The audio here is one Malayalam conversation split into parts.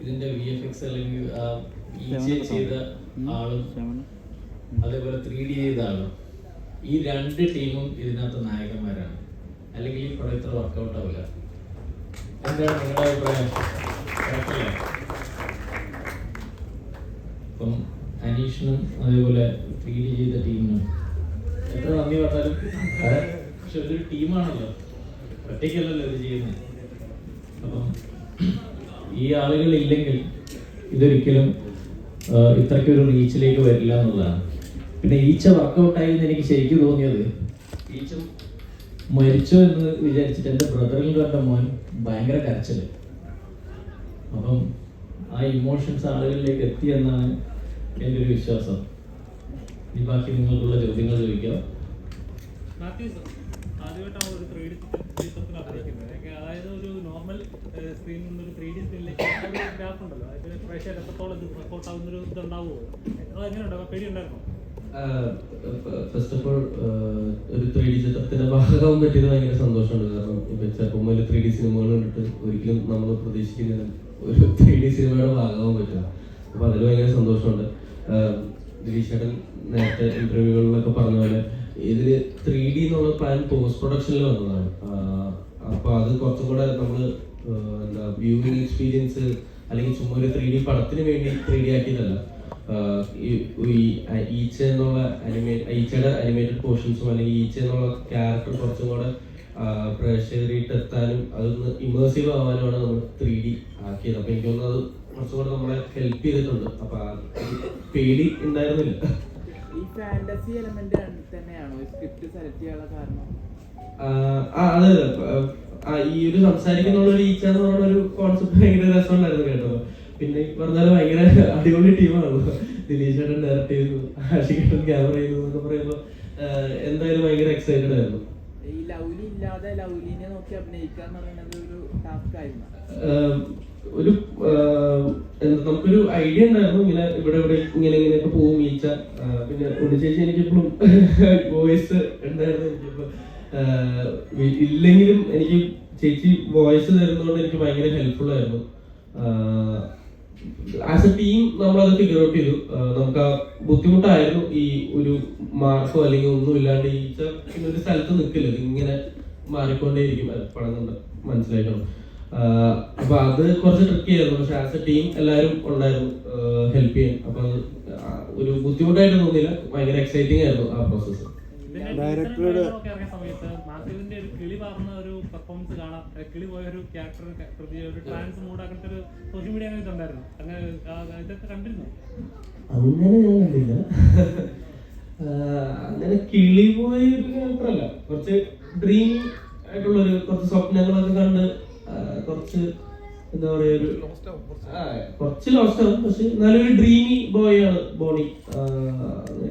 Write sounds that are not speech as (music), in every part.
ഇതിന്റെ വി എഫ് എക്സ് അല്ലെങ്കിൽ ഈച്ച ചെയ്ത ആളും അതേപോലെ ത്രീ ഡി ചെയ്ത ആളും. ഈ രണ്ട് ടീമും ഇതിനകത്ത് നായകന്മാരാണ്. അല്ലെങ്കിൽ ഈ പടം ഇത്ര വർക്കൗട്ട് ആവില്ല. എന്താണ് നിങ്ങളുടെ അഭിപ്രായം? അപ്പം അനീഷിനും അതേപോലെ ത്രീ ഡി ചെയ്ത ടീമിനും എത്ര നന്ദി പറഞ്ഞാലും. (laughs) പക്ഷെ ഇതൊരു ടീമാണല്ലോ. ഒറ്റയ്ക്കല്ലല്ലോ ഇത് ചെയ്യുന്നത്. അപ്പം ഈ ആളുകൾ ഇല്ലെങ്കിൽ ഇതൊരിക്കലും ഇത്രയ്ക്കൊരു റീച്ചിലേക്ക് വരില്ല എന്നുള്ളതാണ്. പിന്നെ ഈച്ച വർക്കൗട്ടായി എന്ന് എനിക്ക് ശരിക്കും തോന്നിയത് ഈച്ച മരിച്ചോ എന്ന് വിചാരിച്ചിട്ട് എന്റെ ബ്രദറിൽ കണ്ട മോൻ ഭയങ്കര കരച്ചിൽ. അപ്പം ആ ഇമോഷൻസ് ആളുകളിലേക്ക് എത്തി എന്നാണ് എന്റെ ഒരു വിശ്വാസം. ഇനി ബാക്കി നിങ്ങൾക്കുള്ള ചോദ്യങ്ങൾ ചോദിക്കാം. ആദ്യമായിട്ടാണ് ഒരു ത്രീ ഡി ചിത്രത്തിൽ അഭിനയിക്കുന്നത് അതായത് ഒരു നോർമൽ സ്ക്രീനിൽ ഒരു ത്രീ ഡി സ്ക്രീനിലേക്ക് ഗ്രാഫ് ഉണ്ടല്ലോ. അതിന് പ്രേക്ഷകർ എത്രത്തോളം ഇത് വർക്കൗട്ട് ആവുന്ന ഒരു ഇതുണ്ടാവുമോ അത് എങ്ങനെയുണ്ടാവും പേടി ഉണ്ടായിരുന്നോ? ഫസ്റ്റ് ഓഫ് ഓൾ ഒരു ത്രീ ഡി ചിത്രത്തിന്റെ ഭാഗമാകാൻ പറ്റിയത് ഭയങ്കര സന്തോഷമുണ്ട്. കാരണം ഇപ്പൊ ചെറുപ്പം മുതൽ ത്രീ ഡി സിനിമകൾ കണ്ടിട്ട് ഒരിക്കലും നമ്മൾ പ്രതീക്ഷിക്കുന്ന ഒരു ത്രീ ഡി സിനിമയുടെ ഭാഗമാകാൻ പറ്റില്ല. അപ്പൊ അതിൽ ഭയങ്കര സന്തോഷമുണ്ട്. ദിലീഷേട്ടൻ നേരത്തെ ഇന്റർവ്യൂകളിലൊക്കെ പറഞ്ഞ പോലെ ഇതിൽ ത്രീ ഡി എന്നുള്ള പ്ലാൻ പോസ്റ്റ് പ്രൊഡക്ഷനിൽ വന്നതാണ്. ആഹ് അപ്പൊ അത് കുറച്ചും കൂടെ നമ്മൾ എന്താ വ്യൂവിംഗ് എക്സ്പീരിയൻസ് അല്ലെങ്കിൽ ചുമ്മാ ഒരു ത്രീ ഡി പടത്തിന് വേണ്ടി ത്രീ ഡി ആക്കിയതല്ല. ഈച്ച എന്നുള്ള അനിമേറ്റ് ഈച്ചയുടെ അനിമേറ്റഡ് പോർഷൻസും അല്ലെങ്കിൽ ഈച്ച എന്നുള്ള ക്യാരക്ടർ കുറച്ചും കൂടെ പ്രേക്ഷകരിട്ട് എത്താനും അതൊന്ന് ഇമേഴ്സീവ് ആവാനുമാണ് നമ്മൾ ത്രീ ഡി ആക്കിയത്. അപ്പൊ എനിക്ക് അത് കുറച്ചും കൂടെ നമ്മളെ ഹെൽപ്പ് ചെയ്തിട്ടുണ്ട്. അപ്പൊ പേടി ഉണ്ടായിരുന്നില്ല. ഫാന്റസി എലമെന്റ് തന്നെയാണോ? സ്ക്രിപ്റ്റ് സെലക്ട് ചെയ്യാനുള്ള കാരണം? ആ അതെ ഈ ഒരു സംസാരിക്കുന്ന ഒരു ഈച്ച എന്ന് പറയുന്ന ഒരു കോൺസെപ്റ്റ് ഭയങ്കര രസമുണ്ടായിരുന്നു കേട്ടോ. പിന്നെ പറഞ്ഞാൽ ഭയങ്കര അടിപൊളി ടീമാണ് ദിലീഷ് ചേട്ടൻ ഡയറക്ട് ചെയ്തു ആഷിക്കേട്ടൻ ക്യാമറ ചെയ്തു എന്നൊക്കെ പറയുമ്പോൾ എന്തായാലും ഭയങ്കര എക്സൈറ്റഡ് ആയിരുന്നു. ഈ ലൗലി നോക്കി ഒരു ടാസ്ക് ആയിരുന്നു. ഒരു നമുക്കൊരു ഐഡിയ ഉണ്ടായിരുന്നു. ഇങ്ങനെ ഇവിടെ ഇവിടെ ഇങ്ങനെ ഇങ്ങനെയൊക്കെ പോകും ഈച്ച പിന്നെ ചേച്ചി എനിക്കിപ്പോഴും വോയിസ് (laughs) ഉണ്ടായിരുന്നു. എനിക്കിപ്പോ ഇല്ലെങ്കിലും എനിക്ക് ചേച്ചി വോയിസ് തരുന്നതുകൊണ്ട് എനിക്ക് ഭയങ്കര ഹെൽപ്ഫുൾ ആയിരുന്നു. ആസ് എ ടീം നമ്മൾ അത് ഫിഗർ ഔട്ട് ചെയ്തു. നമുക്ക് ആ ബുദ്ധിമുട്ടായിരുന്നു ഈ ഒരു മാർക്കോ അല്ലെങ്കിൽ ഒന്നും ഇല്ലാണ്ട് ഈച്ച പിന്നെ ഒരു സ്ഥലത്ത് നിൽക്കില്ല ഇങ്ങനെ മാറിക്കൊണ്ടേയിരിക്കും അത് നമ്മൾ മനസ്സിലാക്കണം അപ്പൊ അത് കുറച്ച് ട്രിക്കി ആയിരുന്നു പക്ഷെ ആസ് എ ടീം എല്ലാവരും ഉണ്ടായിരുന്നു ഹെൽപ്പ് ചെയ്യാൻ. അപ്പൊ ഒരു ബുദ്ധിമുട്ടായിട്ട് തോന്നിയില്ല. ഭയങ്കര എക്സൈറ്റിംഗ് ആയിരുന്നു ആ പ്രോസസ് സമയത്ത് ഒരു കിളി പറഞ്ഞ ഒരു പെർഫോമൻസ് കാണാം കിളി പോയ ഒരു ക്യാരക്ടർ അല്ല ഒരു ട്രാൻസ് മൂഡ് അങ്ങനത്തെ ഒരു സോഷ്യൽ മീഡിയ അങ്ങനെ ഉണ്ടായിരുന്നു അങ്ങനെ ഇതൊക്കെ കണ്ടിരുന്നു? അങ്ങനെ ഞാൻ കണ്ടില്ല. അങ്ങനെ കിളി പോയ ഒരു ക്യാരക്ടറല്ല കുറച്ച് ഡ്രീം ആയിട്ടുള്ള ഒരു കുറച്ച് സ്വപ്നങ്ങളൊക്കെ കണ്ട് കുറച്ച് എന്താ പറയാ ഒരു കുറച്ച് ലോസ്റ്റ് ആവും പക്ഷെ നല്ലൊരു ഡ്രീമി ബോയ് ആണ് ബോണി.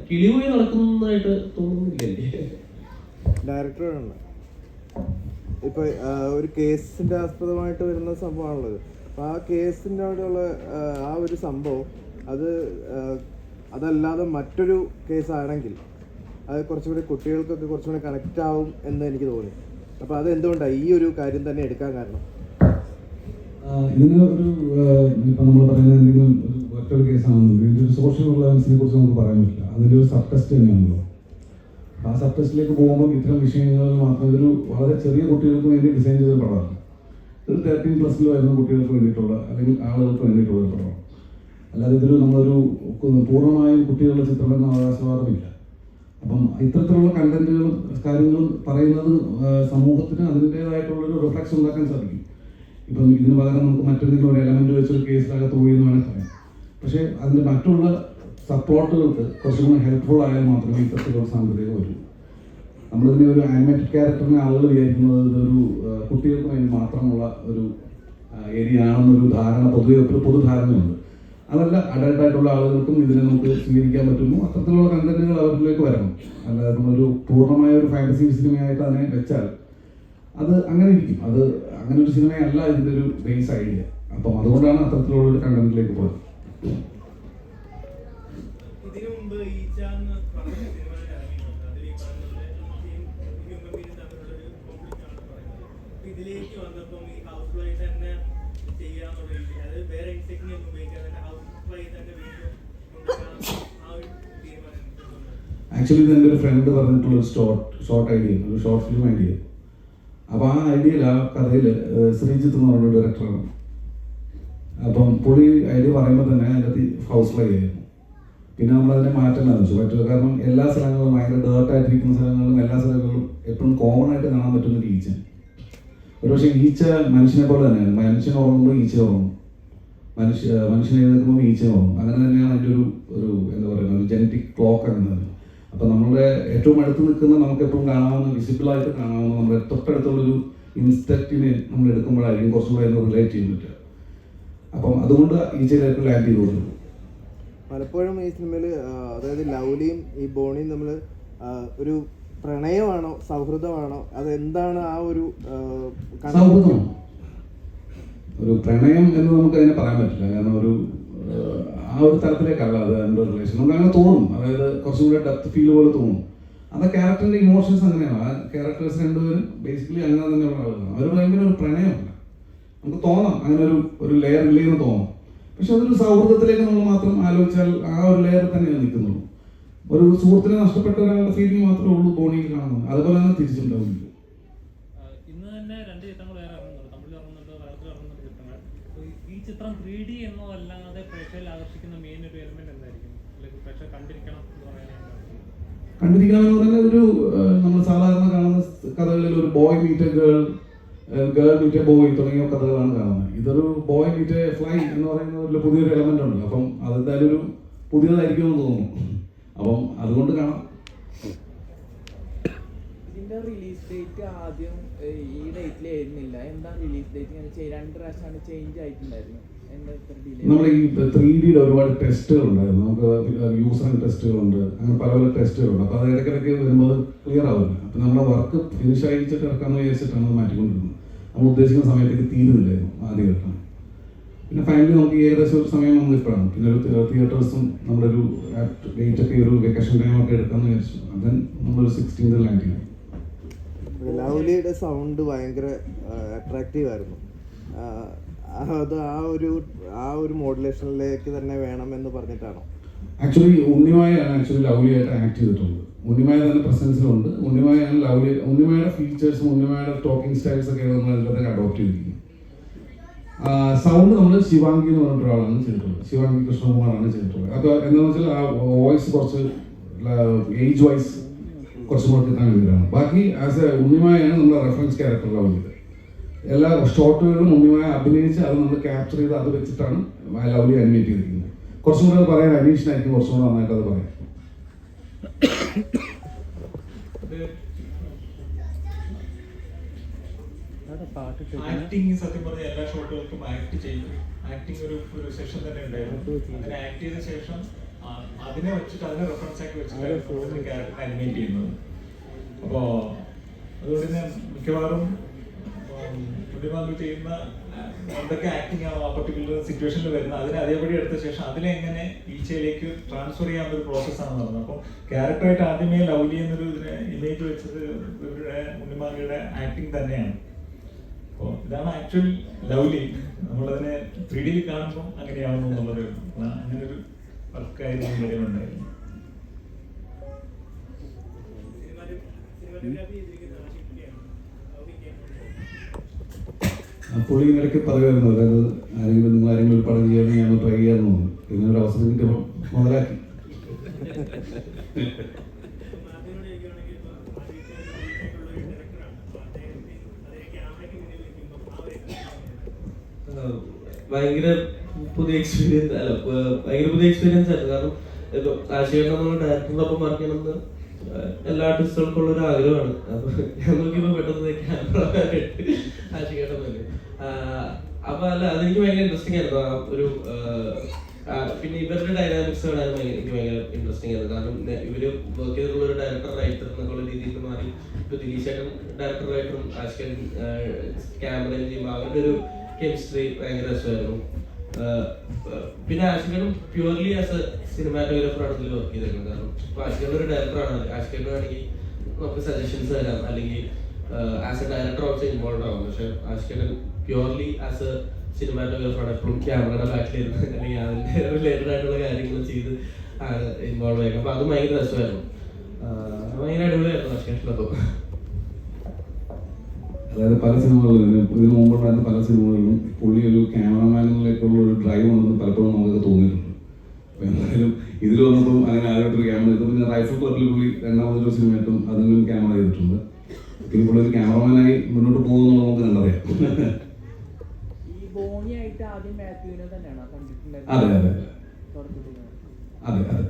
കിളി പോയി നടക്കുന്നതായിട്ട് തോന്നുന്നില്ലേ? എനിക്ക് ഡയറക്ടറാണ് ഇപ്പൊ ഒരു കേസിന്റെ ആസ്പദമായിട്ട് വരുന്ന സംഭവമാണുള്ളത്. അപ്പൊ ആ കേസിന്റെ അവിടെയുള്ള ആ ഒരു സംഭവം അത് അതല്ലാതെ മറ്റൊരു കേസാണെങ്കിൽ അത് കുറച്ചുകൂടി കുട്ടികൾക്കൊക്കെ കുറച്ചുകൂടി കണക്റ്റ് ആവും എന്ന് എനിക്ക് തോന്നി. അപ്പോൾ അത് എന്തുകൊണ്ടാണ് ഈ ഒരു കാര്യം തന്നെ എടുക്കാൻ കാരണം? ഇതിന് ഒരു ഇപ്പം നമ്മൾ പറയുന്നത് എന്തെങ്കിലും ഒരു ഒറ്റൊരു കേസാണെന്നുണ്ടെങ്കിൽ ഇതിന്റെ ഒരു സോഷ്യൽ റിലവൻസിനെ കുറിച്ച് നമുക്ക് പറയാൻ പറ്റില്ല. അതിന്റെ ഒരു സബ് ടെസ്റ്റ് തന്നെയാണല്ലോ. ആ സബ് ടെസ്റ്റിലേക്ക് പോകുമ്പോൾ ഇത്തരം വിഷയങ്ങളിൽ മാത്രം ഇതൊരു വളരെ ചെറിയ കുട്ടികൾക്ക് വേണ്ടി ഡിസൈൻ ചെയ്ത പടമാണ്. ഒരു തേർട്ടീൻ പ്ലസ്സിൽ വരുന്ന കുട്ടികൾക്ക് വേണ്ടിയിട്ടുള്ള അല്ലെങ്കിൽ ആളുകൾക്ക് വേണ്ടിയിട്ടുള്ള ഒരു പടമാണ്. അല്ലാതെ ഇതിൽ നമ്മളൊരു പൂർണമായും കുട്ടികളുടെ ചിത്രമെന്ന അവകാശവാദമില്ല. അപ്പം ഇത്തരത്തിലുള്ള കണ്ടന്റുകളും കാര്യങ്ങളും പറയുന്നത് സമൂഹത്തിന് അതിന്റെതായിട്ടുള്ളൊരു റിഫ്ലക്ഷൻ ഉണ്ടാക്കാൻ സാധിക്കും. ഇപ്പം ഇതിന് പകരം നമുക്ക് മറ്റെന്തെങ്കിലും ഒരു എലമെന്റ് വെച്ചൊരു കേസിലകത്ത് പോയി എന്ന് വേണമെങ്കിൽ പറയാം. പക്ഷേ അതിന്റെ മറ്റുള്ള സപ്പോർട്ടുകൾക്ക് കുറച്ചും കൂടി ഹെൽപ്ഫുൾ ആയാൽ മാത്രമേ ഇത്തരത്തിലുള്ള സാങ്കേതികത വരൂ. നമ്മളിതിനെ ഒരു ആനിമേറ്റഡ് ക്യാരക്ടറിനെ ആളുകൾ വിചാരിക്കുന്നത് ഇതൊരു കുട്ടികൾക്ക് വേണ്ടി മാത്രമുള്ള ഒരു ഏരിയ ആണെന്നൊരു ധാരണ പൊതുവെ ഒരു പൊതുധാരണയുണ്ട്. അതല്ല അഡൽട്ട് ആയിട്ടുള്ള ആളുകൾക്കും ഇതിനെ നമുക്ക് സ്വീകരിക്കാൻ പറ്റുന്നു. അത്തരത്തിലുള്ള കണ്ടന്റുകൾ അവരിലേക്ക് വരണം. അല്ലാതെ നമ്മളൊരു പൂർണമായ ഒരു ഫാന്റസി സിനിമയായിട്ട് അതിനെ വെച്ചാൽ അത് അങ്ങനെ ഇരിക്കും. അത് അങ്ങനെ ഒരു സിനിമയല്ല ഇതിന്റെ ഒരു ബേസ് ഐഡിയ അപ്പം അതുകൊണ്ടാണ് അത്തരത്തിലുള്ള ഒരു കണ്ടന്റിലേക്ക് പോയത്. ഇതിലേക്ക് വന്നപ്പം ഈ ഹൗസ് തന്നെ ചെയ്യാൻ തുടങ്ങി അത് വേറെ ടെക്നിക്ക് ഒന്നും ആക്ച്വലി ഇത് എന്റെ ഒരു ഫ്രണ്ട് പറഞ്ഞിട്ടുള്ള ഒരു ഷോർട്ട് ഷോർട്ട് ഐഡിയ ഒരു ഷോർട്ട് ഫിലിം ഐഡിയ അപ്പോൾ ആ ഐഡിയയിൽ ആ കഥയിൽ ശ്രീജിത്ത് എന്ന് പറഞ്ഞ ഡയറക്ടറാണ് അപ്പം പുള്ളി ഐഡിയ പറയുമ്പോൾ തന്നെ അതിന്റെ അകത്ത് ഹൗസ് ഫ്ലൈ ആയിരുന്നു. പിന്നെ നമ്മളതിനെ മാറ്റാൻ വെച്ചു. പറ്റില്ല കാരണം എല്ലാ സ്ഥലങ്ങളും ഭയങ്കര ഡേർട്ടായിട്ടിരിക്കുന്ന സ്ഥലങ്ങളിലും എല്ലാ സ്ഥലങ്ങളിലും എപ്പോഴും കോമൺ ആയിട്ട് കാണാൻ പറ്റുന്ന ഒരു ഈച്ച ഒരു പക്ഷേ ഈച്ച മനുഷ്യനെ പോലെ തന്നെയാണ്. മനുഷ്യൻ ഉറങ്ങുമ്പോൾ ഈച്ച ഉറങ്ങും മനുഷ്യ മനുഷ്യൻ എഴുന്നേൽക്കുമ്പോൾ ഈച്ച ഉറങ്ങും അങ്ങനെ തന്നെയാണ് അതിന്റെ ഒരു ഒരു എന്താ പറയുക ഒരു ജനറ്റിക് ക്ലോക്ക് അങ്ങനെ അപ്പോൾ നമ്മളുടെ ഏറ്റവും അടുത്ത് നിൽക്കുന്ന നമുക്ക് എപ്പോഴും കാണാവുന്ന വിസിബിളായിട്ട് കാണാവുന്ന നമ്മുടെ തൊട്ടടുത്തുള്ളൊരു ഇൻസ്റ്റക്റ്റിനെ നമ്മൾ എടുക്കുമ്പോഴായിരിക്കും കുറച്ചും കൂടെ റിലേറ്റ് ചെയ്യാൻ പറ്റുക. അപ്പം അതുകൊണ്ട് ഈച്ചയിലേക്ക് ലാൻഡ് ചെയ്ത് കൊടുക്കും പലപ്പോഴും ഈ സിനിമയിൽ അതായത് ലൗലിയും ഈ ബോണിയും നമ്മൾ ഒരു പ്രണയമാണോ സൗഹൃദമാണോ അതെന്താണ് ആ ഒരു ഒരു പ്രണയം എന്ന് നമുക്ക് അതിനെ പറയാൻ പറ്റില്ല. കാരണം ഒരു ആ ഒരു തരത്തിലേക്കല്ല അത് എന്റെ റിലേഷൻ നമുക്ക് അങ്ങനെ തോന്നും. അതായത് കുറച്ചും കൂടെ ഡെപ്ത് ഫീൽ പോലെ തോന്നും. അത് ക്യാരക്ടറിന്റെ ഇമോഷൻസ് അങ്ങനെയാണ്. ആ ക്യാരക്ടേഴ്സ് രണ്ടുപേരും ബേസിക്കലി അങ്ങനെ തന്നെയുള്ള ആളുകളാണ്. അവർ ഭയങ്കര ഒരു പ്രണയമല്ല നമുക്ക് തോന്നാം. അങ്ങനെ ഒരു ഒരു ലെയർ ഇല്ലെന്ന് തോന്നാം. പക്ഷെ അതൊരു സൗഹൃദത്തിലേക്ക് നമ്മൾ മാത്രം ആലോചിച്ചാൽ ആ ഒരു ലെയർ തന്നെ നിൽക്കുന്നുള്ളൂ. ഒരു സുഹൃത്തിനെ നഷ്ടപ്പെട്ട ഒരാളുടെ ഫീലിംഗ് മാത്രമേ ഉള്ളൂ ബോണിയിൽ കാണുന്നത്. അതുപോലെ തന്നെ തിരിച്ചുണ്ടാവില്ല ആഹ് ഇന്ന് തന്നെ രണ്ട് ചിത്രങ്ങൾ വേറെ ഇറങ്ങുന്നുണ്ട് തമിഴിൽ ഇറങ്ങുന്നുണ്ട് മലയാളത്തിൽ ഇറങ്ങുന്നുണ്ട് ചിത്രങ്ങൾ അപ്പൊ ഈ- ഈ ചിത്രം ത്രീ ഡി എന്നതല്ലാതെ പ്രേക്ഷകരിൽ ആകർഷിക്കുന്ന മെയിൻ ഒരു എലിമെന്റ് എന്തായിരിക്കും? അല്ലെങ്കിൽ പ്രേക്ഷകർ കണ്ടിരിക്കണം എന്ന് പറയാനാണ് കണ്ടിരിക്കണം എന്ന് പറഞ്ഞാൽ ഒരു നമ്മൾ സാധാരണ കാണുന്ന കഥകളിൽ ഒരു boy meet girl girl meet boy തുടങ്ങിയ കഥകളാണ് കാണുന്നത്. ഇതൊരു ബോയ് മീറ്റ് ഫ്ലൈ എന്ന് പറയുന്ന ഒരു പുതിയൊരു എലമെന്റ് ഉണ്ട്. അപ്പം അതെന്തായാലും ഒരു പുതിയതായിരിക്കും എന്ന് തോന്നുന്നു. അപ്പം അതുകൊണ്ട് കാണാം. ഇതിന്റെ റിലീസ് ഡേറ്റ് ആദ്യം ഈ ഡേറ്റിൽ ആയിരുന്നില്ല. എന്താ റിലീസ് ഡേറ്റ് രണ്ട് പ്രാവശ്യമാണ് ചേഞ്ച് ആയിട്ടുണ്ടായിരുന്നു. നമ്മൾ ഈ ത്രീ ഡിയുടെ ഒരുപാട് ടെസ്റ്റുകൾ ഉണ്ടായിരുന്നു നമുക്ക് യൂസർ ടെസ്റ്റുകളുണ്ട്. അങ്ങനെ പല പല ടെസ്റ്റുകളുണ്ട്. അപ്പോൾ അത് ഇടയ്ക്കിടയ്ക്ക് വരുമ്പോൾ ക്ലിയർ ആവില്ല അപ്പോൾ നമ്മുടെ വർക്ക് ഫിനിഷ് അയച്ചിട്ട് ഇറക്കാമെന്ന് വിചാരിച്ചിട്ടാണ് അത് മാറ്റിക്കൊണ്ടിരുന്നത്. നമ്മൾ ഉദ്ദേശിക്കുന്ന സമയത്തേക്ക് തീരുന്നില്ലായിരുന്നു ആദ്യം ഘട്ടം പിന്നെ ഫൈനലി നമുക്ക് ഏകദേശം ഒരു സമയം നമ്മൾ ഇപ്പോഴാണ്. പിന്നെ ഒരു തിയേറ്റേഴ്സും നമ്മുടെ ഒരു ഡേറ്റ് ഒക്കെ ഒരു വെക്കേഷൻ ടൈം ഒക്കെ എടുക്കാമെന്ന് വിചാരിച്ചു. അതൻ നമ്മളൊരു സിക്സ്റ്റീൻത് ലാൻഡ് ചെയ്തു. ലൗലിയുടെ സൗണ്ട് ഭയങ്കര അട്രാക്റ്റീവ് ആയിരുന്നു. അത് ആ ഒരു ആ ഒരു മോഡുലേഷനിലേക്ക് തന്നെ വേണം എന്ന് പറഞ്ഞിട്ടാണോ? ആക്ച്വലി ഉണ്ണിമായാണ് ആക്ച്വലി ലവ്ലി ആയിട്ട് ആക്ട് ചെയ്തിട്ടുള്ളത്. ഉണ്ണിമായ തന്നെ പ്രസൻസിലുണ്ട് ഉണ്ണിമായാണ് ലവ്ലി ഉണ്ണിമായുടെ ഫീച്ചേഴ്സും ഉണ്ണിമായുടെ ടോക്കിംഗ് സ്റ്റൈൽസ് ഒക്കെ നമ്മൾ അതിലൊക്കെ അഡോപ്റ്റ് ചെയ്തിരിക്കുന്നത്. സൗണ്ട് നമ്മൾ ശിവാംഗി എന്ന് പറഞ്ഞിട്ട് ഒരാളാണ് ചെയ്തിട്ടുള്ളത്. ശിവാംഗി കൃഷ്ണകുമാറാണ് ചെയ്തിട്ടുള്ളത്. അപ്പോൾ എന്താണെന്ന് വെച്ചാൽ ആ വോയിസ് കുറച്ച് ഏജ് വൈസ് കുറച്ചും കൂടെ കിട്ടാൻ വേണ്ടിയിട്ടാണ് ബാക്കി ആസ് എ ഉണ്ണിമായാണ് നമ്മൾ റെഫറൻസ് ക്യാരക്ടർ ലവ് ചെയ്തത് എല്ലാ ഷോട്ടുകളിലും മുമ്പിമായി അഭിനയിച്ച് അത് നമ്മൾ ക്യാപ്ചർ ചെയ്ത് അത് വെച്ചിട്ടാണ് ലൗലി അനിമേറ്റ് ചെയ്തിരിക്കുന്നത്. കുറച്ചും കൂടെ അത് പറയാൻ അനീഷിനായിരിക്കും കുറച്ചും കൂടെ നന്നായിട്ട് അത് പറയാം ആക്ടിങ് സത്യം പറഞ്ഞ എല്ലാ ഷോട്ടുകൾക്കും ആക്ട് ചെയ്തു. ആക്ടിങ് ഒരു ഒരു സെഷൻ തന്നെ ഉണ്ടായിരുന്നു. അങ്ങനെ ആക്ട് ചെയ്ത ശേഷം അതിനെ വെച്ചിട്ട് അതിനെ റെഫറൻസ് ആക്കി വെച്ചിട്ടാണ് ക്യാരക്ടർ അനിമേറ്റ് ചെയ്യുന്നത്. അപ്പോ അതുകൊണ്ട് തന്നെ മിക്കവാറും പ്രതിമാതിൽ ചെയ്യുന്ന എന്തൊക്കെ ആക്ടിങ് ആണോ ആ പർട്ടിക്കുലർ സിറ്റുവേഷനിൽ വരുന്നത് അതിനെ അതേപടി എടുത്ത ശേഷം അതിനെ എങ്ങനെ ഈച്ചയിലേക്ക് ട്രാൻസ്ഫർ ചെയ്യാവുന്ന ഒരു പ്രോസസ്സാണ് നടന്നത് അപ്പോൾ ക്യാരക്ടറായിട്ട് ആദ്യമേ ലൗലി എന്നൊരു ഇതിനെ ഇമേജ് വെച്ചത് ഇവരുടെ ഉണ്ണിമാലിയുടെ ആക്ടിങ് തന്നെയാണ്. അപ്പോൾ ഇതാണ് ആക്ച്വൽ ലൗലി. നമ്മളതിനെ ത്രീ ഡിയിൽ കാണുമ്പോൾ അങ്ങനെയാവുന്നു എന്നുള്ളത് അങ്ങനൊരു വർക്കായിരുന്നു ഇവിടെ ഉണ്ടായിരുന്നു സിനിമാറ്റോഗ്രാഫി ചെയ്തിരിക്കുന്നത് ഷിഫ്റ്റിയാണ് ലൗലിക്കാണ് ആ പുള്ളി ഇടയ്ക്ക് പറയുമായിരുന്നു അതായത് ആരെങ്കിലും നിങ്ങൾ ആരെങ്കിലും ഒരു പടം ചെയ്യാൻ ഞാൻ ട്രൈ ചെയ്യാമെന്ന് തോന്നുന്നു. ഇങ്ങനെ ഒരു അവസരം എനിക്ക് മുതലാക്കി. ഭയങ്കര പുതിയ എക്സ്പീരിയൻസ് അല്ല ഭയങ്കര പുതിയ എക്സ്പീരിയൻസ് ആയിരുന്നു. കാരണം ഇപ്പൊ നമ്മൾ ഡയറക്ടറിനൊപ്പം വർക്ക് എല്ലാ ആർട്ടിസ്റ്റുകൾക്കുള്ള ഒരു ആഗ്രഹമാണ്. അപ്പൊ ഞങ്ങൾക്ക് ഇപ്പൊ പെട്ടെന്ന് ക്യാമറ തന്നെ അപ്പൊ അല്ല അതെനിക്ക് ഭയങ്കര ഇൻട്രസ്റ്റിംഗ് ആയിരുന്നു. ആ ഒരു പിന്നെ ഇവരുടെ ഡയനാമിക്സ് കാണാൻ എനിക്ക് ഭയങ്കര ഇൻട്രസ്റ്റിംഗ് ആയിരുന്നു. കാരണം ഇവർ വർക്ക് ചെയ്തിട്ടുള്ള ഒരു ഡയറക്ടർ റൈറ്റർ എന്നൊക്കെയുള്ള രീതിയിൽ മാറി. ഇപ്പൊ ദിലീഷ് ചേട്ടൻ ഡയറക്ടർ റൈറ്ററും ആഷ്കൻ ക്യാമറ ചെയ്യുമ്പോൾ അവരുടെ ഒരു കെമിസ്ട്രി ഭയങ്കര രസമായിരുന്നു. പിന്നെ ആശ്കനും പ്യുവർലി ആസ് എ സിനിമാറ്റോഗ്രാഫറാണ് ഇതിൽ വർക്ക് ചെയ്തിരുന്നത് കാരണം ഇപ്പൊ ആഷ്കൻ ഒരു ഡയറക്ടറാണ് ആഷ്കൻ വേണമെങ്കിൽ നമുക്ക് സജഷൻസ് തരാം. അല്ലെങ്കിൽ as a director also involve ആവും. പക്ഷെ ആഷ്കൻ പ്യുവർലി ആസ് എ സിനിമാറ്റോഗ്രാഫറാണ് എപ്പോഴും ക്യാമറയുടെ ബാക്കിലിരുന്ന് അല്ലെങ്കിൽ അതിന്റെ റിലേറ്റഡ് ആയിട്ടുള്ള കാര്യങ്ങൾ ചെയ്ത് ഇൻവോൾവ് ആയിരുന്നു അപ്പോൾ അത് ഭയങ്കര രസമായിരുന്നു. ഭയങ്കര അടിപൊളിയായിരുന്നു അശ്കേഷനപ്പോൾ അതായത് പല സിനിമകളിലും ഇതിനു മുമ്പുണ്ടായിരുന്ന പല സിനിമകളിലും പുള്ളി ഒരു ക്യാമറമാനിലേക്കുള്ള ഒരു ഡ്രൈവ് ഉണ്ടെന്ന് പലപ്പോഴും നമുക്ക് തോന്നിയിട്ടുണ്ട് അപ്പോൾ എന്തായാലും ഇതിൽ വന്നപ്പോൾ അങ്ങനെ ആദ്യമായിട്ടൊരു ക്യാമറ ചെയ്തു പിന്നെ റൈഫിൾ ക്ലബിൽ പുള്ളി രണ്ടാമതൊരു സിനിമയായിട്ടും അതിലും ക്യാമറ ചെയ്തിട്ടുണ്ട് പിന്നെ പുള്ളി ഒരു ക്യാമറമാനായി മുന്നോട്ട് പോകുമെന്നുള്ളത് നമുക്ക് കണ്ടറിയാം ഈ ബോണിയായിട്ട് ആദ്യം മാത്യുവിനെ തന്നെയാണോ കണ്ടിട്ടുണ്ടായിരുന്നത് അതെ അതെ. അതെ അതെ.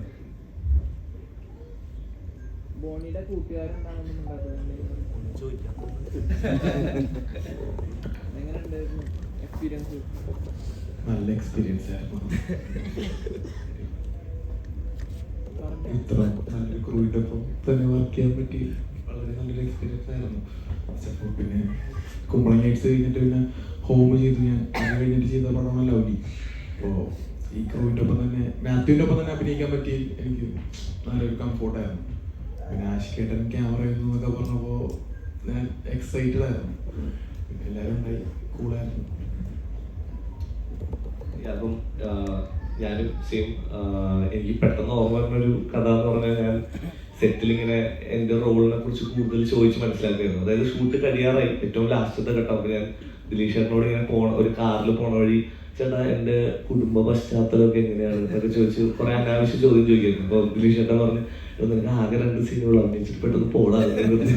ബോണിയുടെ എങ്ങനെ ഉണ്ടായിരുന്നു എക്സ്പീരിയൻസ് നല്ല എക്സ്പീരിയൻസ് ആയിരുന്നു. ഇത്ര നല്ലൊരു ക്രൂവിന്റെ ഒപ്പം തന്നെ വർക്ക് ചെയ്യാൻ പറ്റി. വളരെ നല്ലൊരു എക്സ്പീരിയൻസ് ആയിരുന്നു. അപ്പോൾ പിന്നെ കുമ്പളങ്ങ കഴിഞ്ഞിട്ട് പിന്നെ ഹോം ചെയ്തു ഞാൻ. അത് കഴിഞ്ഞിട്ട് ചെയ്ത പടമാണ് ലൗലി അപ്പോൾ ഈ ഒപ്പം തന്നെ മാത്യുവിന്റെ ഒപ്പം തന്നെ അഭിനയിക്കാൻ പറ്റി എനിക്ക് നല്ലൊരു കംഫോർട്ടായിരുന്നു പിന്നെ ആഷിക്കേട്ടൻ ക്യാമറ ഇരുന്നു എന്നൊക്കെ പറഞ്ഞപ്പോൾ ഞാൻ എക്സൈറ്റഡ് ആയിരുന്നു. പിന്നെ എല്ലാവരും ഉണ്ടായി കൂളായിരുന്നു അപ്പം ഞാനും സെയിം എനിക്ക് പെട്ടെന്ന് ഓർമ്മ വരുന്നൊരു കഥ എന്ന് പറഞ്ഞാൽ ഞാൻ സെറ്റിൽ ഇങ്ങനെ എന്റെ റോളിനെ കുറിച്ച് കൂടുതൽ ചോദിച്ച് മനസ്സിലാക്കിയിരുന്നു. അതായത് ഷൂട്ട് കഴിയാറായി. ഏറ്റവും ലാസ്റ്റത്തെ ഘട്ടം ഞാൻ ദിലീഷ് ചേട്ടനോട് ഇങ്ങനെ പോണ ഒരു കാറിൽ പോണ വഴി ചേട്ടാ എന്റെ കുടുംബ പശ്ചാത്തലമൊക്കെ എങ്ങനെയാണ് എന്നൊക്കെ ചോദിച്ചു കുറെ അനാവശ്യ ചോദ്യം ചോദിക്കുന്നു. അപ്പോൾ ദിലീഷ് ചേട്ടൻ പറഞ്ഞു "എടാ, നിനക്ക് ആകെ രണ്ട് സീനുകൾ അഭിനയിച്ചിട്ട് പെട്ടെന്ന് പോടാ ചോദ്യം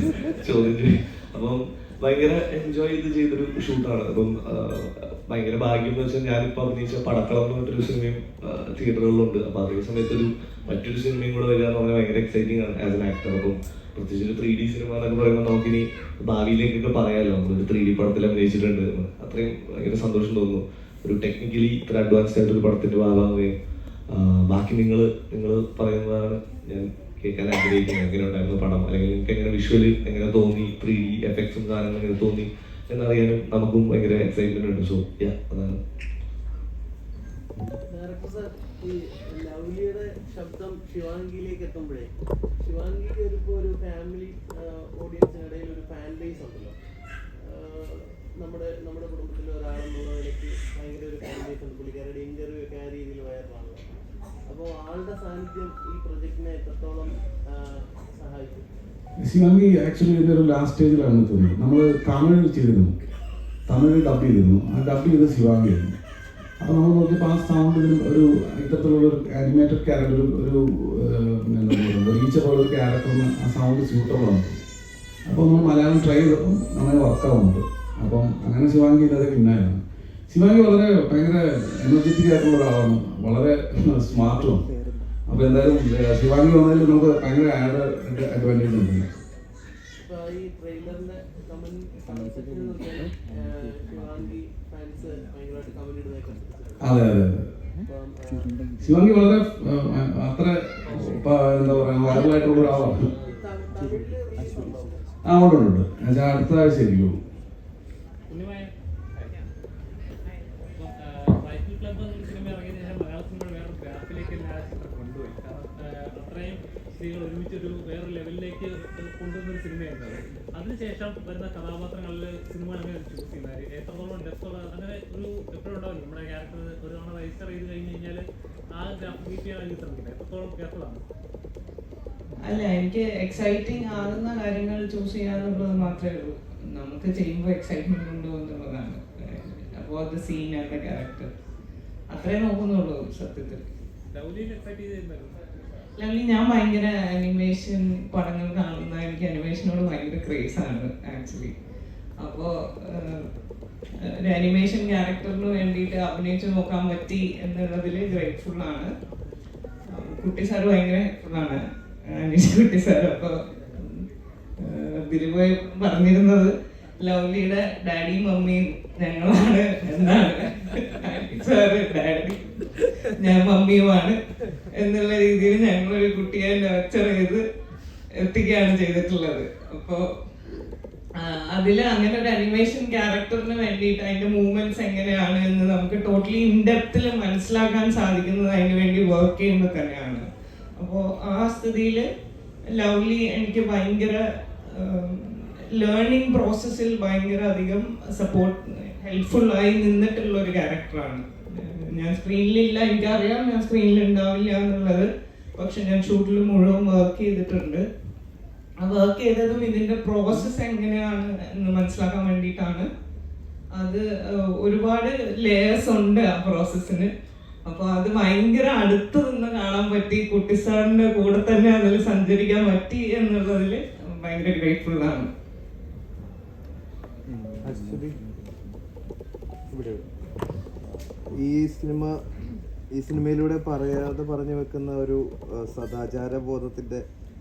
ചോദിച്ചു അപ്പം ഭയങ്കര എൻജോയ് ചെയ്ത് ചെയ്തൊരു ഷൂട്ടാണ് അപ്പം ഭയങ്കര ഭാഗ്യം എന്ന് വെച്ചാൽ ഞാനിപ്പോൾ അഭിനയിച്ച പടക്കളം എന്ന് പറഞ്ഞൊരു സിനിമയും തിയേറ്ററുകളിലുണ്ട്. അപ്പോൾ അതേ സമയത്ത് ഒരു മറ്റൊരു സിനിമയും കൂടെ വരിക എന്ന് പറഞ്ഞാൽ ഭയങ്കര എക്സൈറ്റിംഗ് ആണ് ആസ് എൻ ആക്ടർ അപ്പം പ്രത്യേകിച്ച് ത്രീ ഡി സിനിമ എന്നൊക്കെ പറയുമ്പോൾ നമുക്കിനി ഭാവിയിലേക്കൊക്കെ പറയാമല്ലോ നമ്മളൊരു ത്രീ ഡി പടത്തിൽ അഭിനയിച്ചിട്ടുണ്ട് അത്രയും ഭയങ്കര സന്തോഷം തോന്നുന്നു. ഒരു ടെക്നിക്കലി ഇത്ര അഡ്വാൻസ്ഡ് ആയിട്ട് ഒരു പടത്തിന്റെ ഭാഗമാവുകയും ബാക്കി നിങ്ങൾ നിങ്ങൾ പറയുന്നതാണ് ഞാൻ കേൾക്കാൻ ആഗ്രഹിക്കുന്നത്. എങ്ങനെ ഉണ്ടായിരുന്നു പടം? അല്ലെങ്കിൽ നിങ്ങൾക്ക് എങ്ങനെ വിഷ്വൽ എങ്ങനെ തോന്നി? ത്രീ ഡി എഫക്ട്സും സാധനങ്ങൾ എങ്ങനെ തോന്നി? എന്നറിയാനും നമുക്കും ഭയങ്കര എക്സൈറ്റ്മെന്റ് ഉണ്ട്. സോ യാ അതാണ്. ലവ്ലിയുടെ ശബ്ദം ശിവാംഗിയിലേക്ക് എത്തുമ്പോഴേ ശിവാംഗിക്ക് ഒരു ഇപ്പോൾ ഒരു ഫാമിലി ഓഡിയൻസിനിടയിൽ ഒരു ഫാൻ ബേസ് ഉണ്ടല്ലോ. നമ്മുടെ നമ്മുടെ കുടുംബത്തിലെ ഒരാളെന്നുള്ള നിലയ്ക്ക് ഭയങ്കര ഒരു ഫാൻ ബേസ് ഉണ്ട് പുള്ളിക്കാരുടെ ഇന്റർവ്യൂ ഒക്കെ ആ രീതിയിൽ വയറാണ് അപ്പോൾ ആളുടെ സാന്നിധ്യം ഈ പ്രൊജക്ടിനെ എത്രത്തോളം സഹായിക്കും? സഹായിച്ചു ആക്ച്വലി ഇതിന്റെ ലാസ്റ്റ് സ്റ്റേജിലാണ് തോന്നുന്നത്. നമ്മൾ തമിഴ് ചെയ്തിരുന്നു. തമിഴ് ഡബ് ചെയ്തിരുന്നു. ആ ഡബ് ചെയ്ത് ശിവാംഗിയായിരുന്നു അപ്പോൾ നമ്മൾ നോക്കിയപ്പോൾ ആ സൗണ്ടിൽ ഒരു ഇത്തരത്തിലുള്ള ഒരു ആനിമേറ്റഡ് ക്യാരക്ടർ ഒരു എന്താ പറയുക ഈച്ച പോലെ ഒരു ക്യാരക്ടറിന് ആ സൗണ്ട് സ്യൂട്ടബിളാണ് അപ്പോൾ നമ്മൾ മലയാളം ട്രൈ ചെയ്തപ്പം നന്നായി വർക്കാവുന്നുണ്ട് അപ്പം അങ്ങനെ ശിവാംഗി ഇല്ലാതെ പിന്നായിരുന്നു. ശിവാംഗി വളരെ ഭയങ്കര എനർജറ്റിക് ആയിട്ടുള്ള ഒരാളാണ്. വളരെ സ്മാർട്ടുമാണ് അപ്പോൾ എന്തായാലും ശിവാനി വന്നതിൽ നമുക്ക് ഭയങ്കര ആഡ് അഡ്വാന്റേജ് ഉണ്ട് അതെ അതെ അതെ. അപ്പം ശിവാംഗി വളരെ അത്ര എന്താ പറയുക വൈറലായിട്ടുള്ള ഒരാളാണ്? ആ ഉണ്ട് ഉണ്ട് ഉണ്ട്. അടുത്ത ആഴ്ച ആയിരിക്കും. അതിനുശേഷം വരുന്ന കഥാപാത്രങ്ങളിൽ സിനിമ എങ്ങനെ ചൂസ് ചെയ്യുന്നത് എത്രത്തോളം ഡെപ്തോളം അങ്ങനെ ഒരു എപ്പോഴും ഉണ്ടാവില്ല നമ്മുടെ ക്യാരക്ടർ ഒരു തവണ രജിസ്റ്റർ ചെയ്ത് കഴിഞ്ഞ് കഴിഞ്ഞാൽ ആ മീറ്റ് ചെയ്യാൻ അതിൽ ശ്രമിക്കുന്നത് എത്രത്തോളം കെയർഫുള്ളാണ് അല്ല എനിക്ക് എക്സൈറ്റിംഗ് ആകുന്ന കാര്യങ്ങൾ ചൂസ് ചെയ്യാന്നുള്ളത് മാത്രമേ ഉള്ളൂ. നമുക്ക് ചെയ്യുമ്പോൾ എക്സൈറ്റ്മെന്റ് ഉണ്ടോ എന്നുള്ളതാണ്. അപ്പോൾ അത് സീൻ ആൻഡ് ക്യാരക്ടർ അത്രേ നോക്കുന്നുള്ളൂ സത്യത്തിൽ. എക്സൈറ്റ് ചെയ്തിരുന്നായിരുന്നു അല്ലെങ്കിൽ ഞാൻ ഭയങ്കര അനിമേഷൻ പടങ്ങൾ കാണുന്ന എനിക്ക് അനിമേഷനോട് ഭയങ്കര ക്രേസ് ആണ് ആക്ച്വലി അപ്പോ ഒരു അനിമേഷൻ ക്യാരക്ടറിന് വേണ്ടിയിട്ട് അഭിനയിച്ചു നോക്കാൻ പറ്റി എന്നുള്ളതിൽ ഗ്രേറ്റ്ഫുൾ ആണ്. കുട്ടി സാർ ഭയങ്കര ഹെൽപ്പാണ് അനീഷ് കുട്ടി സാർ അപ്പോൾ ദിലീപ് പറഞ്ഞിരുന്നത് ലവ്ലിയുടെ ഡാഡിയും മമ്മിയും ഞങ്ങളാണ് എന്നാണ്. സാറ് ഡാഡി ഞാൻ മമ്മിയുമാണ്. എന്നുള്ള രീതിയിൽ ഞങ്ങളൊരു കുട്ടിയെ നർച്ചർ ചെയ്ത് എത്തിക്കുകയാണ് ചെയ്തിട്ടുള്ളത്. അപ്പോൾ അതിൽ അങ്ങനെ ഒരു അനിമേഷൻ ക്യാരക്ടറിന് വേണ്ടിയിട്ട് അതിന്റെ മൂവ്മെന്റ്സ് എങ്ങനെയാണ് എന്ന് നമുക്ക് ടോട്ടലി ഇൻഡെപ്തിൽ മനസ്സിലാക്കാൻ സാധിക്കുന്നത് അതിന് വേണ്ടി വർക്ക് ചെയ്യുമ്പോൾ തന്നെയാണ്. അപ്പോൾ ആ സ്ഥിതിയിൽ ലവ്ലി എനിക്ക് ഭയങ്കര ലേണിംഗ് പ്രോസസ്സിൽ ഭയങ്കര അധികം സപ്പോർട്ട് ഹെൽപ്ഫുള്ളായി നിന്നിട്ടുള്ള ഒരു ക്യാരക്ടറാണ് ഞാൻ സ്ക്രീനിലില്ല എനിക്കറിയാം ഞാൻ സ്ക്രീനിൽ ഉണ്ടാവില്ല എന്നുള്ളത്. പക്ഷെ ഞാൻ ഷൂട്ടിൽ മുഴുവൻ വർക്ക് ചെയ്തിട്ടുണ്ട്. ആ വർക്ക് ചെയ്തതും ഇതിന്റെ പ്രോസസ്സ് എങ്ങനെയാണ് എന്ന് മനസ്സിലാക്കാൻ വേണ്ടിയിട്ടാണ്. അത് ഒരുപാട് ലെയേഴ്സ് ഉണ്ട് ആ പ്രോസസ്സിന് അപ്പൊ അത് ഭയങ്കര അടുത്ത് നിന്ന് കാണാൻ പറ്റി. കുട്ടി സാറിന്റെ കൂടെ തന്നെ അതിൽ സഞ്ചരിക്കാൻ പറ്റി എന്നുള്ളതിൽ ഭയങ്കര ഗ്രേറ്റ്ഫുൾ ആണ്. ഇവിടെ. ഈ സിനിമ ഈ സിനിമയിലൂടെ പറയാതെ പറഞ്ഞു വെക്കുന്ന ഒരു സദാചാര ബോധത്തിന്റെ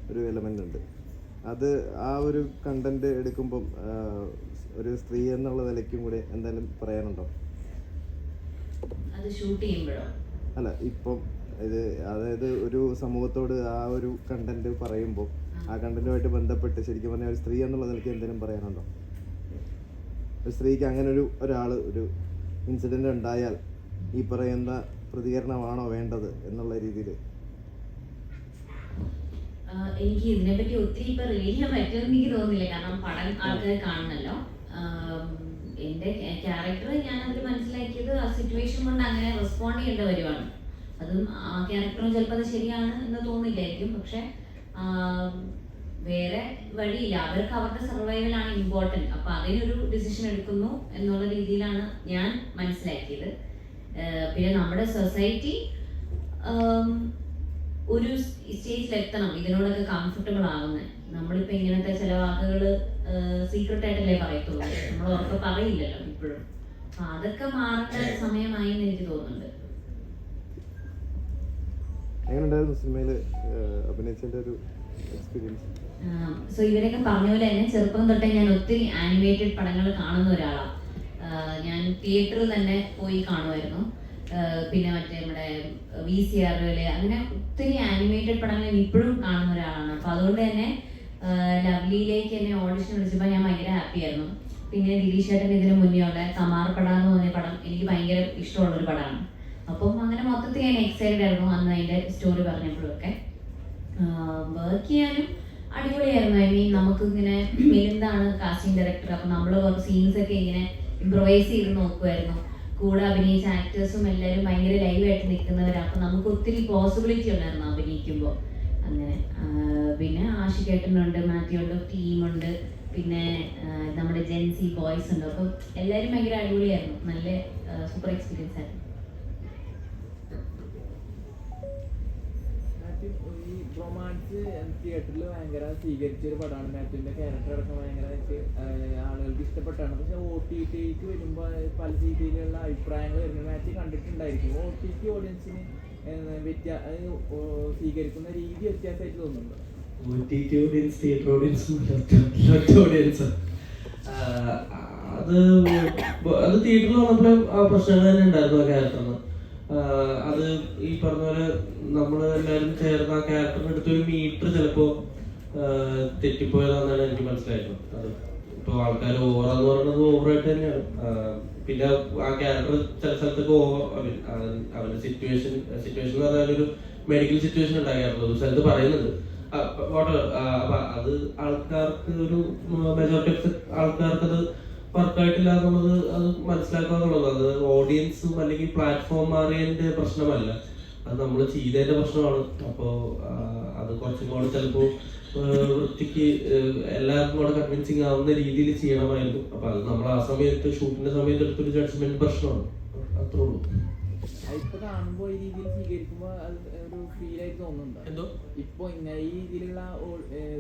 ഒരു എലമെന്റ് ഉണ്ട്. അത് ആ ഒരു കണ്ടന്റ് എടുക്കുമ്പം ഒരു സ്ത്രീ എന്നുള്ള നിലയ്ക്കും കൂടെ എന്തായാലും പറയാനുണ്ടോ? അത് ഷൂട്ട് ചെയ്യുമ്പോഴോ? അല്ല ഇപ്പം ഇത് അതായത് ഒരു സമൂഹത്തോട് ആ ഒരു കണ്ടന്റ് പറയുമ്പോൾ ആ. കണ്ടന്റുമായിട്ട് ബന്ധപ്പെട്ട് ശരിക്കും പറഞ്ഞാൽ ഒരു സ്ത്രീ എന്നുള്ള നിലയ്ക്ക് എന്തെങ്കിലും പറയാനുണ്ടോ? ഒരു സ്ത്രീക്ക് അങ്ങനെ ഒരു ഒരാൾ ഒരു ഇൻസിഡന്റ് ഉണ്ടായാൽ ഈ പറയുന്ന പ്രതികരണമാണോ വേണ്ടത് എന്നുള്ള രീതിയിൽ? എനിക്ക് ഇതിനെപ്പറ്റി ഒത്തിരി ഇപ്പൊ ചെയ്യാൻ പറ്റുമെന്ന് എനിക്ക് തോന്നുന്നില്ല. കാരണം പടം ആൾക്കാർ കാണണല്ലോ എന്റെ ക്യാരക്ടർ ഞാൻ അതിൽ മനസ്സിലാക്കിയത് ആ സിറ്റുവേഷൻ കൊണ്ട് അങ്ങനെ റെസ്പോണ്ട് ചെയ്യേണ്ട വരുവാണ്. അതും ആ ക്യാരക്ടറും ചിലപ്പോൾ അത് ശരിയാണ് എന്ന് തോന്നില്ലായിരിക്കും. പക്ഷെ വേറെ വഴിയില്ല. അവർക്ക് അവരുടെ സർവൈവലാണ് ഇമ്പോർട്ടന്റ് അപ്പൊ അതിനൊരു ഡിസിഷൻ എടുക്കുന്നു എന്നുള്ള രീതിയിലാണ് ഞാൻ മനസ്സിലാക്കിയത്. പിന്നെ നമ്മുടെ സൊസൈറ്റി ഒരു സ്റ്റേജിൽ എത്തണം ഇതിനോടൊക്കെ കംഫർട്ടബിൾ ആകുന്നത് നമ്മളിപ്പോ ഇങ്ങനത്തെ ചില വാക്കുകൾ സീക്രട്ട് ആയിട്ടല്ലേ പറയത്തുള്ളൂ. നമ്മൾ ഉറപ്പ് പറയില്ലല്ലോ ഇപ്പോഴും. അപ്പൊ അതൊക്കെ മാറേണ്ട സമയമായി എന്ന് എനിക്ക് തോന്നുന്നുണ്ട്. സോ ഇവരൊക്കെ പറഞ്ഞ പോലെ തന്നെ ചെറുപ്പം തൊട്ടേ ഞാൻ ഒത്തിരി ആനിമേറ്റഡ് പടങ്ങൾ കാണുന്ന ഒരാളാണ് ഞാൻ തിയേറ്ററിൽ തന്നെ പോയി കാണുമായിരുന്നു. പിന്നെ മറ്റേ നമ്മുടെ വി സി ആറിൽ അങ്ങനെ ഒത്തിരി ആനിമേറ്റഡ് പടങ്ങൾ ഞാൻ ഇപ്പോഴും കാണുന്ന ഒരാളാണ്. അപ്പൊ അതുകൊണ്ട് തന്നെ ലവ്ലിയിലേക്ക് എന്നെ ഓഡിഷൻ വിളിച്ചപ്പോൾ ഞാൻ ഭയങ്കര ഹാപ്പി ആയിരുന്നു. പിന്നെ ദിലീഷ് ചേട്ടൻ ഇതിന് മുന്നേ ഉള്ള തമാർ പട എന്ന് പറഞ്ഞ പടം എനിക്ക് ഭയങ്കര ഇഷ്ടമുള്ള ഒരു പടമാണ്. അപ്പം അങ്ങനെ മൊത്തത്തിൽ ഞാൻ എക്സൈറ്റഡ് ആയിരുന്നു അന്ന് അതിന്റെ സ്റ്റോറി പറഞ്ഞപ്പോഴൊക്കെ. വർക്ക് ചെയ്യാനും അടിപൊളിയായിരുന്നു. ഐ മീൻ നമുക്ക് ഇങ്ങനെ മെലിന്താണ് കാസ്റ്റിംഗ് ഡയറക്ടർ അപ്പൊ നമ്മൾ സീൻസ് ഒക്കെ ഇങ്ങനെ ഇംപ്രവൈസ് ചെയ്ത് നോക്കുമായിരുന്നു കൂടെ അഭിനയിച്ച ആക്ടേഴ്സും എല്ലാവരും ഭയങ്കര ലൈവായിട്ട് നിൽക്കുന്നവരാണ് അപ്പം നമുക്ക് ഒത്തിരി പോസിബിലിറ്റി ഉണ്ടായിരുന്നു അഭിനയിക്കുമ്പോൾ അങ്ങനെ പിന്നെ ആഷികേട്ടനുണ്ട് മാത്യു ഉണ്ട് ടീമുണ്ട്. പിന്നെ നമ്മുടെ ജെൻസി ബോയ്സ് ഉണ്ട്. അപ്പം എല്ലാവരും ഭയങ്കര അടിപൊളിയായിരുന്നു. നല്ല സൂപ്പർ എക്സ്പീരിയൻസ് ആയിരുന്നു. റൊമാൻസ് തിയേറ്ററിൽ ഭയങ്കര സ്വീകരിച്ച ഒരു പടമാണ്. മാത്യുവിന്റെ ക്യാരക്ടർ അടക്കം ആഹ് ആളുകൾക്ക് ഇഷ്ടപ്പെട്ടാണ്. പക്ഷെ ഒ ടി ടിക്ക് വരുമ്പോൾ പല രീതിയിലുള്ള അഭിപ്രായങ്ങൾ വരുന്ന. മാച്ച് കണ്ടിട്ടുണ്ടായിരിക്കും. ഒ ടി ടി ഓഡിയൻസിന് വ്യത്യാ സ്വീകരിക്കുന്ന രീതി വ്യത്യാസമായിട്ട് തോന്നുന്നുണ്ട്? ഓഡിയൻസ് അത് അത് തിയേറ്ററിൽ വന്നപ്പോഴും ആ പ്രശ്നങ്ങൾ തന്നെ ഉണ്ടായിരുന്നു ആ ക്യാരക്ടറിന് അത് ഈ പറഞ്ഞ പോലെ നമ്മൾ എല്ലാവരും ചേർന്ന് ആ ക്യാരക്ടറിന് എടുത്തൊരു മീറ്റർ ചിലപ്പോൾ തെറ്റിപ്പോയതാണെന്നാണ് എനിക്ക് മനസ്സിലായത് അത് ഇപ്പോൾ ആൾക്കാർ ഓവറാന്ന് പറയുന്നത് ഓവറായിട്ട് തന്നെയാണ്. പിന്നെ ആ ക്യാരക്ടർ ചില സ്ഥലത്തൊക്കെ ഓവർ അവന്റെ സിറ്റുവേഷൻ സിറ്റുവേഷൻ എന്ന് പറഞ്ഞാൽ ഒരു മെഡിക്കൽ സിറ്റുവേഷൻ ഉണ്ടായിരുന്നു ഒരു സ്ഥലത്ത് പറയുന്നുണ്ട്. വാട്ടർ അപ്പൊ അത് ആൾക്കാർക്ക് ഒരു മെജോറിറ്റി ഓഫ് ആൾക്കാർക്ക് അത് വർക്കായിട്ടില്ല എന്നുള്ളത് അത് മനസ്സിലാക്കുക എന്നുള്ളത് അത് ഓഡിയൻസും അല്ലെങ്കിൽ പ്ലാറ്റ്ഫോം മാറിയതിന്റെ പ്രശ്നമല്ല. അത് നമ്മൾ ചെയ്തതിന്റെ പ്രശ്നമാണ്. അപ്പോൾ അത് കുറച്ചും കൂടെ ചിലപ്പോൾ വൃത്തിക്ക് എല്ലാവർക്കും കൂടെ കൺവിൻസിങ് ആവുന്ന രീതിയിൽ ചെയ്യണമായിരുന്നു. അപ്പൊ അത് നമ്മൾ ആ സമയത്ത് ഷൂട്ടിന്റെ സമയത്ത് എടുത്തൊരു ജഡ്ജ്മെന്റ് പ്രശ്നമാണ്. അത്രേ ഉള്ളൂ. ഇപ്പൊ കാണുമ്പോ ഈ രീതിയിൽ സ്വീകരിക്കുമ്പോ അത് ഒരു ഫീൽ ആയിട്ട് തോന്നുന്നുണ്ടോ? എന്തോ? ഇപ്പൊ ഇങ്ങനെ ഈ രീതിയിലുള്ള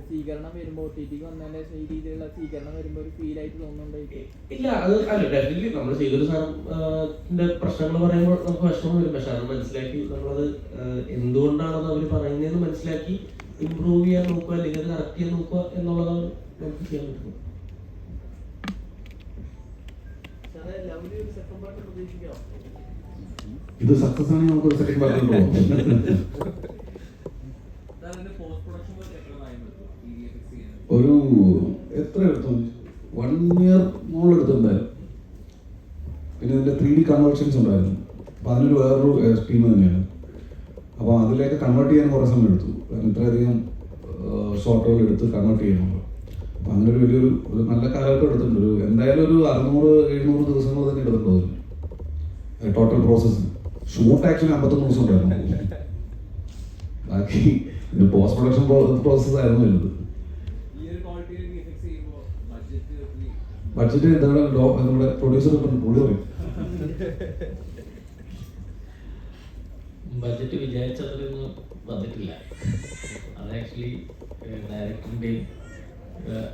സ്വീകരണം വരുമ്പോ ഒ ടി ടിക്ക് വന്നതിന്റെ ശേഷം ഈ രീതിയിലുള്ള സ്വീകരണം വരുമ്പോ ഒരു ഫീൽ ആയിട്ട് തോന്നുന്നുണ്ടോ? ഇല്ല അത് അല്ല ഡെഫിനറ്റ്ലി നമ്മൾ ചെയ്തൊരു സാധനത്തിന്റെ പ്രശ്നങ്ങൾ പറയുമ്പോൾ നമുക്ക് വിഷമം വരും. പക്ഷെ അത് മനസ്സിലാക്കി നമ്മളത് എന്തുകൊണ്ടാണെന്ന് അവർ പറയുന്നതെന്ന് മനസ്സിലാക്കി ഇമ്പ്രൂവ് ചെയ്യാൻ നോക്കുക അല്ലെങ്കിൽ അത് കറക്റ്റ് ചെയ്യാൻ നോക്കുക എന്നുള്ളതാണ് നമുക്ക് ചെയ്യാൻ പറ്റുന്നത് ലവ് ഒരു സെക്കൻഡ് പാർട്ട് പ്രതീക്ഷിക്കാം. ഇത് സക്സസ് ആണെങ്കിൽ നമുക്ക് ഒരു സെക്കൻഡ് പാർട്ട് പോകാം ഒരു എത്ര എടുത്തു? വൺ ഇയർ മോൾ എടുത്തിട്ടുണ്ടായിരുന്നു. പിന്നെ ഇതിന്റെ ത്രീ ഡി കൺവേർഷൻസ് ഉണ്ടായിരുന്നു. അപ്പോൾ അതിനൊരു വേറൊരു സ്കീം തന്നെയാണ്. അപ്പോൾ അതിലേക്ക് കൺവേർട്ട് ചെയ്യാൻ കുറേ സമയം എടുത്തു. കാരണം ഇത്രയധികം ഷോട്ടുകൾ എടുത്ത് കൺവേർട്ട് ചെയ്യണമല്ലോ അപ്പം അങ്ങനെ ഒരു വലിയൊരു ഒരു നല്ല കാലഘട്ടം എടുത്തിട്ടുണ്ട്. ഒരു എന്തായാലും ഒരു അറുന്നൂറ് എഴുന്നൂറ് ദിവസങ്ങൾ തന്നെ എടുത്തിട്ടുണ്ടോ അതിന് ടോട്ടൽ പ്രോസസ്സ് ഷൂട്ട് ആക്ച്വലി അമ്പത്തൊന്ന് ദിവസം ഉണ്ടായിരുന്നു ബാക്കി പോസ്റ്റ് പ്രൊഡക്ഷൻ പ്രോസസ് ആയിരുന്നു വരുന്നത് ബഡ്ജറ്റ് എന്താണ്? നമ്മുടെ പ്രൊഡ്യൂസർ പുള്ളി പറയും ബഡ്ജറ്റ് വിചാരിച്ചതിലൊന്നും വന്നിട്ടില്ല. അത് ആക്ച്വലി ഡയറക്ടറിന്റെയും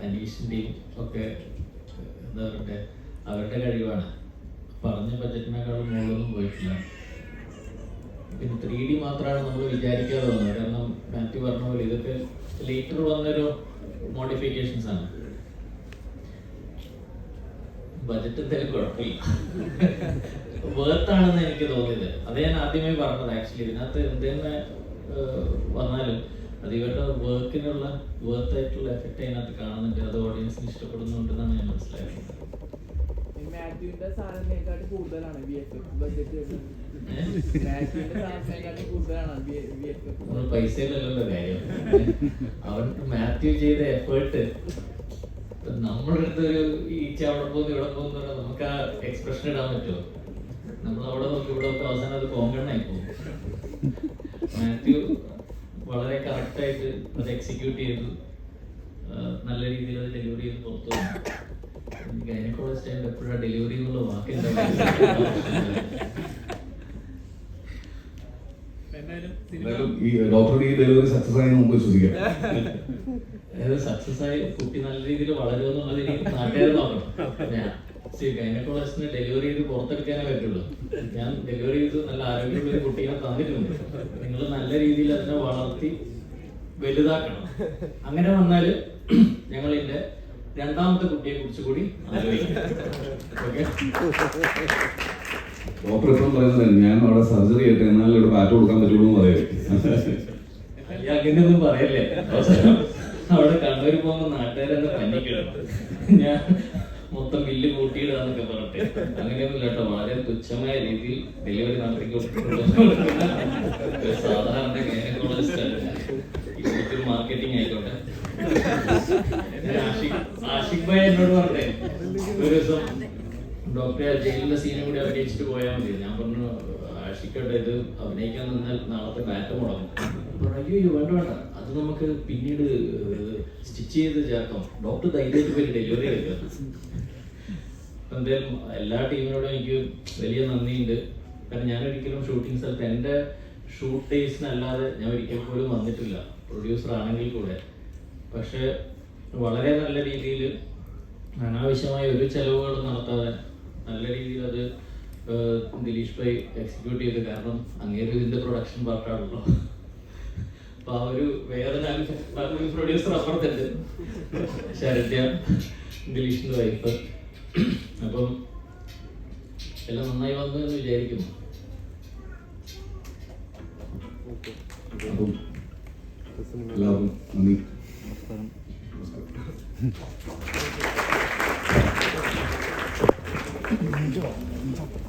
അനീഷിന്റെയും ഒക്കെ എന്താ പറയുക അവരുടെ കഴിവാണ്. പറഞ്ഞ ബഡ്ജറ്റിനേക്കാളും മുകളിലൊന്നും പോയിട്ടില്ല. പിന്നെ ത്രീ ഡി മാത്രമാണ് നമ്മൾ വിചാരിക്കാതെ വന്നത്. കാരണം മാത്യു പറഞ്ഞ പോലെ ഇതൊക്കെ ലേറ്റർ വന്നൊരു മോഡിഫിക്കേഷൻസ് ആണ്. ബജറ്റ് എന്തായാലും കുഴപ്പമില്ല. വേർത്താണെന്ന് എനിക്ക് തോന്നിയത്. അത് ഞാൻ ആദ്യമേ പറഞ്ഞത്. ആക്ച്വലി ഇതിനകത്ത് എന്ത് തന്നെ ഏഹ്, വന്നാലും അത് ഇവരുടെ വർക്കിനുള്ള വേർത്തായിട്ടുള്ള എഫക്റ്റ് അതിനകത്ത് കാണുന്നുണ്ട്. അത് ഓഡിയൻസിന് ഇഷ്ടപ്പെടുന്നുണ്ടെന്നാണ് ഞാൻ മനസ്സിലാക്കുന്നത്. മാത്യുവിന്റെ സാധനത്തെക്കാട്ടി കൂടുതലാണ് വി എഫ് എഫ് ബഡ്ജറ്റ് മാത്യുവിന്റെ സാധനത്തെക്കാട്ടി കൂടുതലാണ് വി എഫ് എഫ് പൈസയിലല്ലല്ലോ കാര്യം. അവൻ മാത്യു ചെയ്ത എഫേർട്ട് നമ്മളെടുത്ത് ഒരു ഈച്ച അവിടെ പോകുന്നു ഇവിടെ പോകുന്നു നമുക്ക് ആ എക്സ്പ്രഷൻ ഇടാൻ പറ്റുമോ? നമ്മൾ അവിടെ നോക്കി ഇവിടെ നോക്കി അവസാനം അത് കോങ്കണ്ണായി പോകും. മാത്യു വളരെ കറക്റ്റായിട്ട് അത് എക്സിക്യൂട്ട് ചെയ്തു. നല്ല രീതിയിൽ അത് ഡെലിവറി ചെയ്ത് പുറത്തു ഗൈനക്കോളജിസ്റ്റ് എപ്പോഴാണ് ഡെലിവറി എന്നുള്ള വാക്ക് എന്തായാലും സിനിമ എന്തായാലും ഈ ഡോക്ടറുടെ ഈ ഡെലിവറി സക്സസ് ആയി നമുക്ക് വിശ്വസിക്കാം. അതായത് സക്സസ് ആയി കുട്ടി നല്ല രീതിയിൽ വളരുമെന്നുള്ളത് എനിക്ക് നാട്ടുകാർ നോക്കണം. ഗൈനക്കോളജിസ്റ്റിന് ഡെലിവറി ചെയ്ത് പുറത്തെടുക്കാനേ പറ്റുള്ളൂ. ഞാൻ ഡെലിവറി ചെയ്ത് നല്ല ആരോഗ്യമുള്ള ഒരു കുട്ടിയെ തന്നിട്ടുണ്ട്. നിങ്ങൾ നല്ല രീതിയിൽ അതിനെ വളർത്തി വലുതാക്കണം. അങ്ങനെ വന്നാൽ ഞങ്ങൾ ഇതിന്റെ രണ്ടാമത്തെ കുട്ടിയെ കുറിച്ച് കൂടി ഡോക്ടർ എപ്പോഴും പറയുന്നത് ഞാൻ അവിടെ സർജറി ചെയ്യട്ടെ എന്നാലും ഇവിടെ പാറ്റ് കൊടുക്കാൻ പറ്റുള്ളൂ എന്ന് പറയും. അങ്ങനെയൊന്നും പറയല്ലേ? അവിടെ കണ്ണൂർ പോകുമ്പോ നാട്ടുകാരെന്ന് പന്നിക്കിടും ഞാൻ മൊത്തം ബില്ല് കൂട്ടിയിടാന്നൊക്കെ പറഞ്ഞിട്ട്. അങ്ങനെയൊന്നും ഇല്ല കേട്ടോ വളരെ തുച്ഛമായ രീതിയിൽ ഡെലിവറി ഒരു സാധാരണ ഗൈനക്കോളജിസ്റ്റ് മാർക്കറ്റിംഗ് ആയിക്കോട്ടെ. ഭായ് എന്നോട് പറഞ്ഞേ. ഒരു ദിവസം ഡോക്ടറെ ജയിലിലെ സീനും കൂടി അഭിനയിച്ചിട്ട് പോയാൽ മതി. ഞാൻ പറഞ്ഞു ആഷിക്കട്ടെ ഇത് അഭിനയിക്കാൻ നിന്നാൽ നാളത്തെ ബാറ്റ് മുടങ്ങും. അയ്യോ അയ്യോ വേണ്ട വേണ്ട. അത് നമുക്ക് പിന്നീട് സ്റ്റിച്ച് ചെയ്ത് ചേർക്കാം. ഡോക്ടർ ധൈര്യമായിട്ട് പോയി ഡെലിവറി ആയിരിക്കും എന്തായാലും എല്ലാ ടീമിനോടും എനിക്ക് വലിയ നന്ദിയുണ്ട്. കാരണം ഞാൻ ഒരിക്കലും ഷൂട്ടിംഗ് സ്ഥലത്ത് എന്റെ ഷൂട്ട് ഡേയ്സിനല്ലാതെ ഞാൻ ഒരിക്കൽ പോലും വന്നിട്ടില്ല. പ്രൊഡ്യൂസർ ആണെങ്കിൽ കൂടെ. പക്ഷേ വളരെ നല്ല രീതിയിൽ അനാവശ്യമായ ഒരു ചെലവുകളും നടത്താതെ നല്ല രീതിയിൽ അത് ദിലീഷ് ഭായ് എക്സിക്യൂട്ട് ചെയ്ത്. കാരണം അങ്ങേരും ഇതിന്റെ പ്രൊഡക്ഷൻ പാർട്ടാണല്ലോ അപ്പൊ ആ ഒരു വേറെ പ്രൊഡ്യൂസർ അപ്പുറത്തുണ്ട്. ശരത്യ ദിലീഷിന്റെ വൈഫ് അപ്പം എല്ലാം നന്നായി വന്നു എന്ന് വിചാരിക്കുന്നു. എല്ലാവർക്കും നന്ദി. നമസ്കാരം. 以上。